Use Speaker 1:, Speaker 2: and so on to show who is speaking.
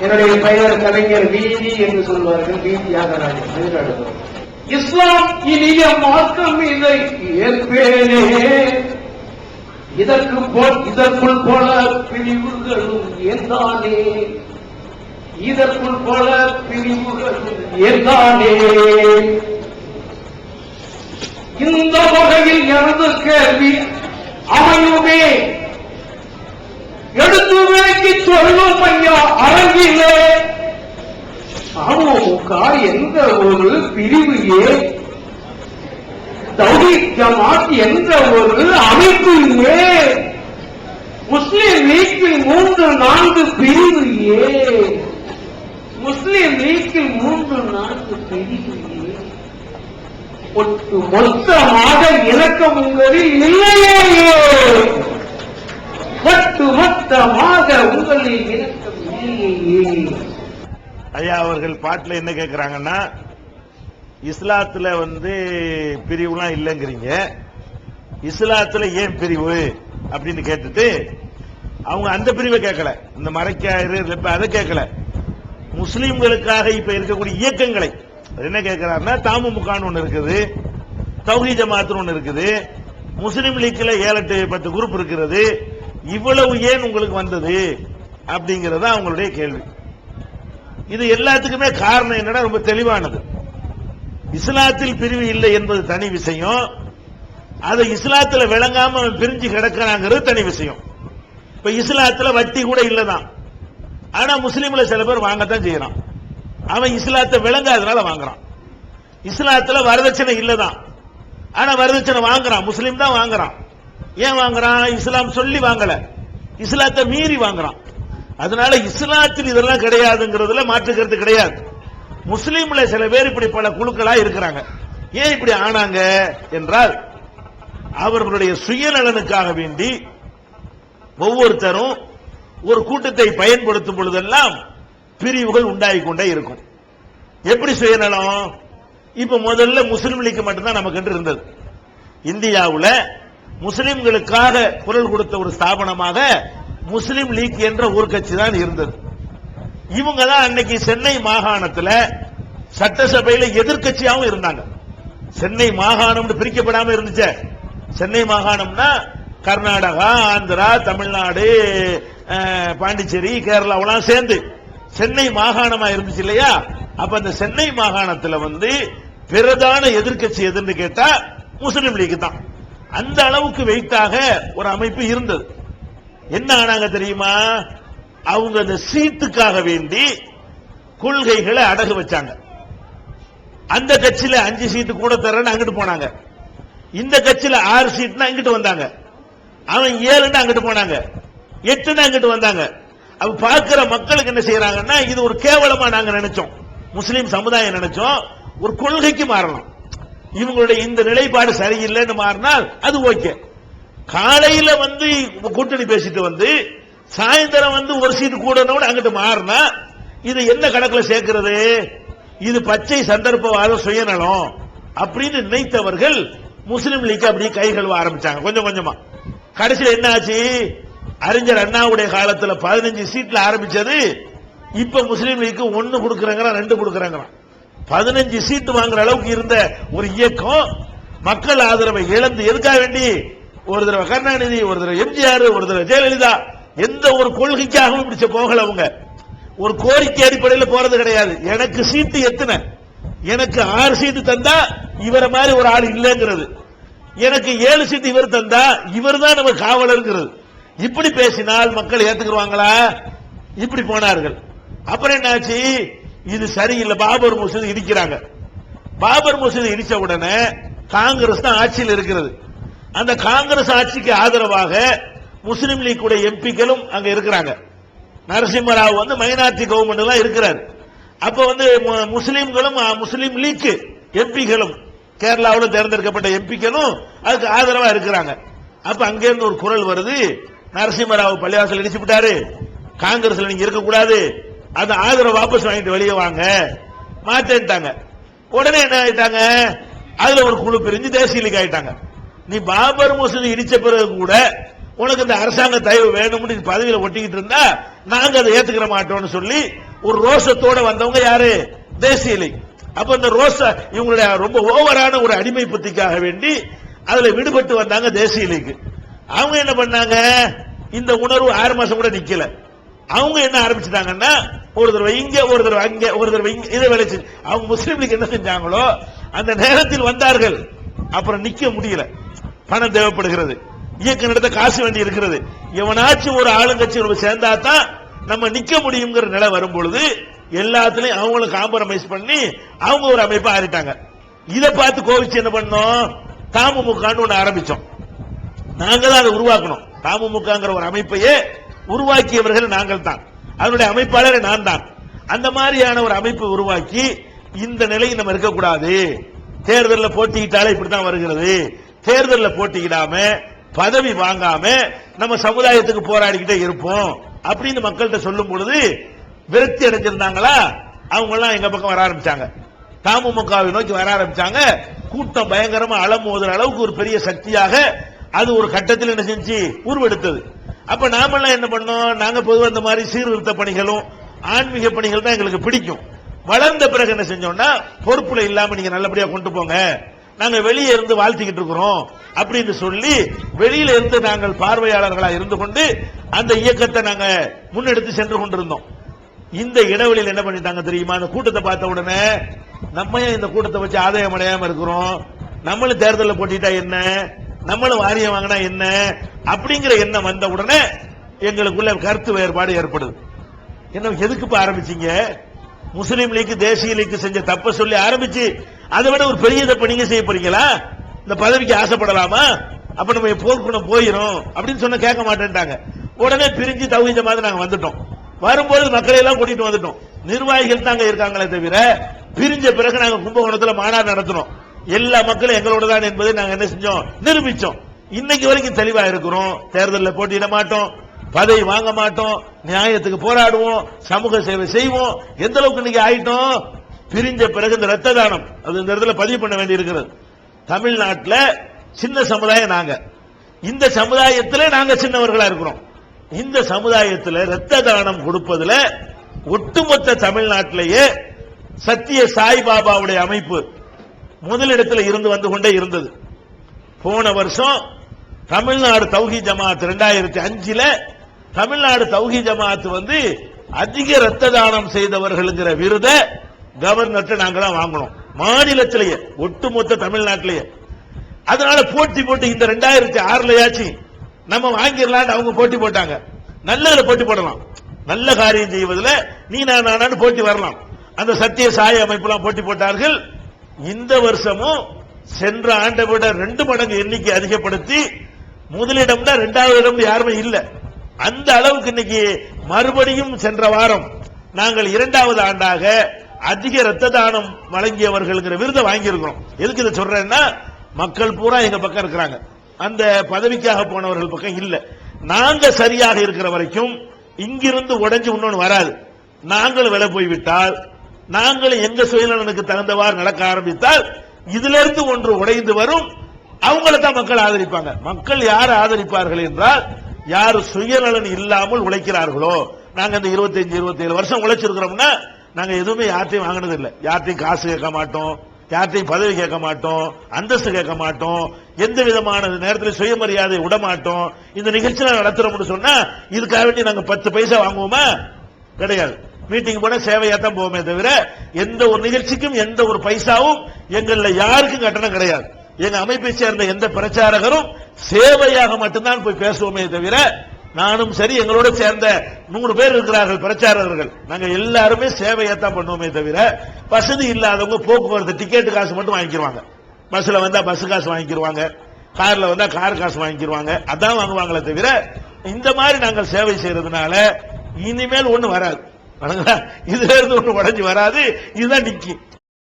Speaker 1: என்னுடைய பெயர் கலைஞர் வீதி என்று சொல்வார்கள் வீதி தியாகராஜன் இஸ்லாம் இனிய மார்க்கம் இதை ஏற்பேனே. இதற்கு போல் இதற்குள் போல பிரிவுகளும் ஏந்தானே. இதற்குள் போல பிரிவுகளும் ஏந்தானே. இந்த வகையில் எனது கேள்வி அமையுமே. எடுத்து விலக்கி சொல்லும் ஐயா அரங்கிலே. அமமுக என்ற ஒரு பிரிவு ஏன் தௌஹீத் ஜமாத் என்ற ஒரு அமைப்பு ஏ முஸ்லிம் லீக்கில் மூன்று நான்கு பிரிவு ஏ முஸ்லிம் லீக்கில் மூன்று நான்கு பிரிவு ஏ ஒட்டு மொத்தமாக இலக்கம் உங்களில் இல்லையே ஒட்டு உங்களை
Speaker 2: ஐயா அவர்கள் பாட்டில் என்ன கேட்குறாங்கன்னா இஸ்லாத்தில் வந்து பிரிவுலாம் இல்லைங்கிறீங்க. இஸ்லாத்தில் ஏன் பிரிவு அப்படின்னு கேட்டுட்டு அவங்க அந்த பிரிவை கேட்கல இந்த மறைக்காயிரு இப்போ அதை கேட்கல முஸ்லீம்களுக்காக இப்ப இருக்கக்கூடிய இயக்கங்களை. என்ன கேட்கிறாருன்னா தாமுமுகான்னு ஒன்று இருக்குது தௌஹி ஜமாத்துன்னு ஒன்று இருக்குது முஸ்லீம் லீக்ல ஏழு எட்டு பத்து குரூப் இருக்கிறது இவ்வளவு ஏன் உங்களுக்கு வந்தது அப்படிங்கறது அவங்களுடைய கேள்வி. இது எல்லாத்துக்குமே காரணம் என்னன்னா ரொம்ப தெளிவானது. இஸ்லாத்தில் பிரிவு இல்லை என்பது தனி விஷயம். அது இஸ்லாத்தில் விளங்காம பிரிஞ்சு கிடக்கிறாங்கிறது தனி விஷயம். இப்ப இஸ்லாத்துல வட்டி கூட இல்லதான். ஆனா முஸ்லீம்ல சில பேர் வாங்கத்தான் செய்யறான். அவன் இஸ்லாத்தை விளங்காதனால வாங்குறான். இஸ்லாத்துல வரதட்சணை இல்லதான். ஆனா வரதட்சணை வாங்குறான். முஸ்லீம் தான் வாங்குறான். ஏன் வாங்குறான்? இஸ்லாம் சொல்லி வாங்கல. இஸ்லாத்தை மீறி வாங்குறான். அதனால இஸ்லாத்தில் இதெல்லாம் கிடையாதுங்கிறதுல மாற்றுக்கிறது கிடையாது. முஸ்லீம்ல சில பேர் இப்படி பல குழுக்களா இருக்கிறாங்க. ஏன் இப்படி ஆனாங்க என்றால் அவர்களுடைய சுயநலனுக்காக வேண்டி ஒவ்வொருத்தரும் ஒரு கூட்டத்தை பயன்படுத்தும் பொழுதெல்லாம் பிரிவுகள் உண்டாகி கொண்டே இருக்கும். எப்படி சுயநலம்? இப்ப முதல்ல முஸ்லிம் லீக் மட்டும்தான் நமக்கு இருந்தது. இந்தியாவில் முஸ்லிம்களுக்காக குரல் கொடுத்த ஒரு ஸ்தாபனமாக முஸ்லிம் லீக் என்ற ஒரு கட்சி தான் இருந்தது. இவங்க தான் அன்னைக்கு சென்னை மாகாணத்தில் சட்டசபையில் எதிர்கட்சியாகவும் இருந்தாங்க. சென்னை மாகாணம்னு பிரிக்கப்படாம இருந்துச்சே. சென்னை மாகாணம்னா கர்நாடகா ஆந்திரா தமிழ்நாடு பாண்டிச்சேரி கேரளாவெல்லாம் சேர்ந்து சென்னை மாகாணமா இருந்துச்சு இல்லையா? அப்ப அந்த சென்னை மாகாணத்துல வந்து பிரதான எதிர்க்கட்சி எதுன்னு கேட்டா முஸ்லிம் லீக் தான். அந்த அளவுக்கு வெயிட்டாக ஒரு அமைப்பு இருந்தது. என்ன ஆனாங்க தெரியுமா? அவங்க அந்த சீட்டுக்காக வேண்டி கொள்கைகளை அடகு வச்சாங்க. அந்த கட்சியில அஞ்சு சீட்டு கூட தரேன்னு அங்கிட்டு போனாங்க. இந்த கட்சியில ஆறு சீட்னா இங்கிட்டு வந்தாங்க. அவன் ஏழுன்னு அங்கிட்டு போனாங்க. எட்டுன்னு அங்கிட்டு வந்தாங்க. அவ பார்க்கிற மக்களுக்கு என்ன செய்யறாங்கன்னா இது ஒரு கேவலமா நாங்க நினைச்சோம். முஸ்லீம் சமுதாயம் நினைச்சோம். ஒரு கொள்கைக்கு மாறலாம். இவங்களுடைய இந்த நிலைப்பாடு சரியில்லைன்னு மாறினால் அது ஓகே. காலையில வந்து கூட்டணி பேசிட்டு வந்து சாயந்தரம் வந்து ஒரு சீட்டு கூடனோட அங்கிட்டு மாறினா இது என்ன கணக்குல சேர்க்கிறது? இது பச்சை சந்தர்ப்பவாத சுயநலம் அப்படின்னு நினைத்தவர்கள் முஸ்லிம் லீக் அப்படி கை கழுவ ஆரம்பிச்சாங்க கொஞ்சம் கொஞ்சமா. கடைசியில் என்ன ஆச்சு அறிஞர் அண்ணாவுடைய காலத்தில் பதினஞ்சு சீட்ல ஆரம்பிச்சது இப்ப முஸ்லீம் லீக் ஒன்னு கொடுக்கறாங்க ரெண்டு கொடுக்கறாங்க பதினஞ்சு சீட்டு வாங்குற அளவுக்கு இருந்த ஒரு இயக்கம் மக்கள் ஆதரவை இழந்து எதுக்காக வேண்டி? ஒரு தடவை கருணாநிதி ஒரு தடவை எம்ஜிஆர் ஒரு தடவை ஜெயலலிதா எந்த ஒரு கொள்கைக்காகவும் இப்படி போகல அவங்க. ஒரு கோரிக்கை அடிப்படையில் போறது கிடையாது. எனக்கு சீட்டு எத்தனை? எனக்கு ஆறு சீட்டு தந்தா இவரை மாதிரி ஒரு ஆள் இல்லைங்கிறது. எனக்கு ஏழு சீட்டு இவர் தந்தா இவர் தான் நம்ம காவலர்ங்கிறது. இப்படி பேசினால் மக்கள் ஏத்துக்குருவாங்களா? இப்படி போனார்கள். அப்புறம் என்னாச்சு? இது சரியில்லை. பாபர் மசூதி இடிக்கிறாங்க. பாபர் மசூதி இடிச்ச உடனே காங்கிரஸ் தான் ஆட்சியில் இருக்கிறது. அந்த காங்கிரஸ் ஆட்சிக்கு ஆதரவாக முஸ்லீம் லீக் உடைய எம்பிக்களும் அங்க இருக்கிறாங்க. நரசிம்மராவ் வந்து மைனாரிட்டி கவர்மெண்ட் எல்லாம் இருக்கிறார். அப்ப வந்து மு- முஸ்லீம் லீக் எம்பிகளும் கேரளாவில் தேர்ந்தெடுக்கப்பட்ட எம்பிக்களும் அதுக்கு ஆதரவா இருக்கிறாங்க. அப்ப அங்கிருந்து ஒரு குரல் வருது. நரசிம்மராவ் பள்ளிவாசல் இடிச்சு விட்டாரு. காங்கிரஸ்ல நீங்க இருக்கக்கூடாது. அந்த ஆதரவு வாபஸ் வாங்கிட்டு வெளியே வாங்க. மாத்தேன்ட்டாங்க. உடனே என்ன ஆயிட்டாங்க? அதுல ஒரு குழு பிரிஞ்சு தேசிய லீக் ஆயிட்டாங்க. நீ பாபர் மசூதி இடிச்ச பிறகு கூட உனக்கு இந்த அரசாங்க தயவு வேணும்னு நீ பதவியில ஒட்டிக்கிட்டு இருந்தா நாங்க அதை ஏத்துக்கிற மாட்டோம்னு சொல்லி ஒரு ரோஷத்தோட வந்தவங்க யாரு? தேசிய லீக். அப்ப இந்த ரோஷ இவங்களுடைய ரொம்ப ஓவரான ஒரு அடிமை புத்திக்காக வேண்டி அதுல விடுபட்டு வந்தாங்க தேசிய லீக். அவங்க என்ன பண்ணாங்க? இந்த உணர்வு ஆறு மாசம் கூட நிக்கல. அவங்க என்ன ஆரம்பிச்சிட்டாங்கன்னா ஒரு தடவை இங்க ஒரு தடவை அங்க ஒரு தடவை இங்க இதை விளைச்சு அவங்க முஸ்லீம் லீக் என்ன செஞ்சாங்களோ அந்த நேரத்தில் வந்தார்கள். அப்புறம் நிக்க முடியல. பணம் தேவைப்படுகிறது. இயக்க நடத்த காசு வேண்டி இருக்கிறது. எவனாச்சும் ஒரு ஆளுங்கட்சி ஒரு சேர்ந்தா தான் நம்ம நிக்க முடியுங்கிற நிலை வரும் பொழுது எல்லாத்துலயும் அவங்களும் காம்ப்ரமைஸ் பண்ணி அவங்க ஒரு அமைப்பை ஆறிட்டாங்க. இதை பார்த்து கோவிச்சு என்ன பண்ணோம்? தாமுமுகான்னு ஒன்று ஆரம்பிச்சோம். நாங்க தான் அதை உருவாக்கணும். தாமுமுகங்கிற ஒரு அமைப்பையே உருவாக்கியவர்கள் நாங்கள் தான். அதனுடைய அமைப்பாளர் நான் தான். அந்த மாதிரியான ஒரு அமைப்பை உருவாக்கி இந்த நிலையில் நம்ம இருக்கக்கூடாது. தேர்தலில் போட்டியிட்டாலே இப்படித்தான் வருகிறது. தேர்தலில் போட்டியிடாம பதவி வாங்காம நம்ம சமுதாயத்துக்கு போராடிக்கிட்டே இருப்போம் அப்படின்னு மக்கள்கிட்ட சொல்லும் பொழுது விரக்தி அடைஞ்சிருந்தாங்களா? அவங்க எல்லாம் எங்க பக்கம் வர ஆரம்பிச்சாங்க. தமுமுகவை நோக்கி வர ஆரம்பிச்சாங்க. கூட்டம் பயங்கரமா அலமோதுற அளவுக்கு ஒரு பெரிய சக்தியாக அது ஒரு கட்டத்தில் என்ன செஞ்சு உருவெடுத்தது. அப்ப நாமெல்லாம் என்ன பண்ணோம்? நாங்க பொதுவாக இந்த மாதிரி சீர்திருத்த பணிகளும் ஆன்மீக பணிகள் தான் எங்களுக்கு பிடிக்கும். வளர்ந்த பிறகு என்ன செஞ்சோம்னா பொறுப்புல இல்லாம நீங்க நல்லபடியா கொண்டு போங்க. நாங்க வெளியே இருந்து வாழ்த்திக்கிட்டு இருக்கிறோம் அப்படின்னு சொல்லி வெளியில இருந்து நாங்கள் பார்வையாளர்களா இருந்து கொண்டு அந்த இயக்கத்தை நாங்க முன்னெடுத்து சென்று கொண்டிருந்தோம். இந்த இடைவெளியில் என்ன பண்ணிட்டாங்க தெரியுமா? அந்த கூட்டத்தை பார்த்த உடனே நம்ம ஏன் இந்த கூட்டத்தை வச்சு ஆதாயம் அடையாம இருக்கிறோம்? நம்மளும் தேர்தலில் போட்டிட்டா என்ன? நம்மளும் வாரியம் வாங்கினா என்ன? அப்படிங்கிற எண்ணம் வந்த உடனே எங்களுக்குள்ள கருத்து வேறுபாடு ஏற்படுது. என்ன எதுக்கு ஆரம்பிச்சீங்க? முஸ்லீம் லீக் தேசிய லீக் செஞ்ச தப்ப சொல்லி ஆரம்பிச்சு அதை விட ஒரு பெரிய தப்ப நீங்க செய்ய போறீங்களா? இந்த பதவிக்கு ஆசைப்படலாமா? அப்ப நம்ம போர்க்குணம் போயிரும் அப்படின்னு சொன்ன கேட்க மாட்டேன்ட்டாங்க. உடனே பிரிஞ்சு தகுந்த மாதிரி நாங்க வந்துட்டோம். வரும்போது மக்களை எல்லாம் கூட்டிட்டு வந்துட்டோம். நிர்வாகிகள் தாங்க இருக்காங்களே தவிர பிரிஞ்ச பிறகு நாங்க கும்பகோணத்துல மாநாடு நடத்தினோம் எல்லா மக்களும் எங்களோட தான் என்பதை நாங்க என்ன செஞ்சோம்? நிரூபிச்சோம். இன்னைக்கு வரைக்கும் தெளிவா இருக்கிறோம். தேர்தலில் போட்டியிட மாட்டோம். பதவி வாங்க மாட்டோம். நியாயத்துக்கு போராடுவோம். சமூக சேவை செய்வோம். எந்த அளவுக்கு இன்னைக்கு ஆயிட்டோம்? பிரிஞ்ச பிறகு இந்த ரத்த தானம் அது இந்த இடத்துல பதிவு பண்ண வேண்டி இருக்கிறது தமிழ்நாட்டில் சின்ன சமுதாயம் நாங்க. இந்த சமுதாயத்தில் நாங்க சின்னவர்களா இருக்கிறோம். இந்த சமுதாயத்தில் ரத்த தானம் கொடுப்பதுல ஒட்டுமொத்த தமிழ்நாட்டிலேயே சத்திய சாய்பாபாவுடைய அமைப்பு முதலிடத்தில் இருந்து வந்து கொண்டே இருந்தது. போன வருஷம் தமிழ்நாடு தௌஹி ஜமாத் ரெண்டாயிரத்தி அஞ்சுல தமிழ்நாடு தௌஹி ஜமாத் வந்து அதிக ரத்த தானம் செய்தவர்களுங்கிற விருதை கவர்னர்கிட்ட நாங்களாம் வாங்கணும் மாநிலத்திலேயே ஒட்டுமொத்த தமிழ்நாட்டிலேயே. அதனால போட்டி போட்டு இந்த ரெண்டாயிரத்தி ஆறுலயாச்சும் நம்ம வாங்கிடலான்னு அவங்க போட்டி போட்டாங்க. நல்லதுல போட்டி போடலாம். நல்ல காரியம் செய்வதில் நீ நான் நானான்னு போட்டி வரலாம். அந்த சத்திய சாய அமைப்புலாம் போட்டி போட்டார்கள். இந்த வருஷமும் சென்ற ஆண்டை விட ரெண்டு மடங்கு எண்ணிக்கை அதிகப்படுத்தி முதலிடம்னா ரெண்டாவது இடம் யாருமே இல்லை. அந்த அளவுக்கு இன்னைக்கு மறுபடியும் சென்ற வாரம் நாங்கள் இரண்டாவது ஆண்டாக அதிக ரத்த தானம் வழங்கியவர்கள் விருதை வாங்கியிருக்கிறோம். எதுக்கு இதை சொல்றேன்னா மக்கள் பூரா எங்க பக்கம் இருக்கிறாங்க. அந்த பதவிக்காக போனவர்கள் பக்கம் இல்ல. நாங்க சரியாக இருக்கிற வரைக்கும் இங்கிருந்து உடைஞ்சு இன்னொன்று வராது. நாங்கள் விலை போய்விட்டால் நாங்கள் எங்க சுயநலனுக்கு தகுந்தவாறு நடக்க ஆரம்பித்தால் இதுல இருந்து ஒன்று உடைந்து வரும். அவங்கள தான் மக்கள் ஆதரிப்பாங்க. மக்கள் யார் ஆதரிப்பார்கள் என்றால் யார் சுயநலன் இல்லாமல் உழைக்கிறார்களோ நாங்க இந்த 25 27 வருஷம் உழைச்சிருக்கிறோம்னா நாங்க எதுவுமே யார்ட்டையும் வாங்கினது இல்லை யார்ட்டையும் காசு கேட்க மாட்டோம் யார்ட்டையும் பதவி கேட்க மாட்டோம் அந்தஸ்து கேட்க மாட்டோம் எந்த விதமான நேரத்தில் சுயமரியாதை விட மாட்டோம். இந்த நிகழ்ச்சியில நடத்துறோம்னு சொன்னா இதுக்காக வேண்டி நாங்க பத்து பைசா வாங்குவோமா? கிடையாது. மீட்டிங் போன சேவையா தான் போவோமே தவிர எந்த ஒரு நிகழ்ச்சிக்கும் எந்த ஒரு பைசாவும் எங்கள்ல யாருக்கும் கட்டணம் கிடையாது. எங்க அமைப்பை சேர்ந்த எந்த பிரச்சாரகரும் சேவையாக மட்டும்தான் போய் பேசுவோமே தவிர நானும் சரி எங்களோட சேர்ந்த நூறு பேர் இருக்கிறார்கள் பிரச்சாரகர்கள். நாங்கள் எல்லாருமே சேவையை தான் பண்ணுவோமே தவிர வசதி இல்லாதவங்க போக்குவரத்து டிக்கெட்டு காசு மட்டும் வாங்கிக்கிருவாங்க. பஸ்ல வந்தா பஸ் காசு வாங்கிக்கிருவாங்க. கார்ல வந்தா கார் காசு வாங்கிக்கிருவாங்க. அதான் வாங்குவாங்களே தவிர இந்த மாதிரி நாங்கள் சேவை செய்யறதுனால இனிமேல் ஒண்ணு வராது. இதுல இருந்து ஒண்ணு உடஞ்சி வராது. இதுதான் நிக்கி.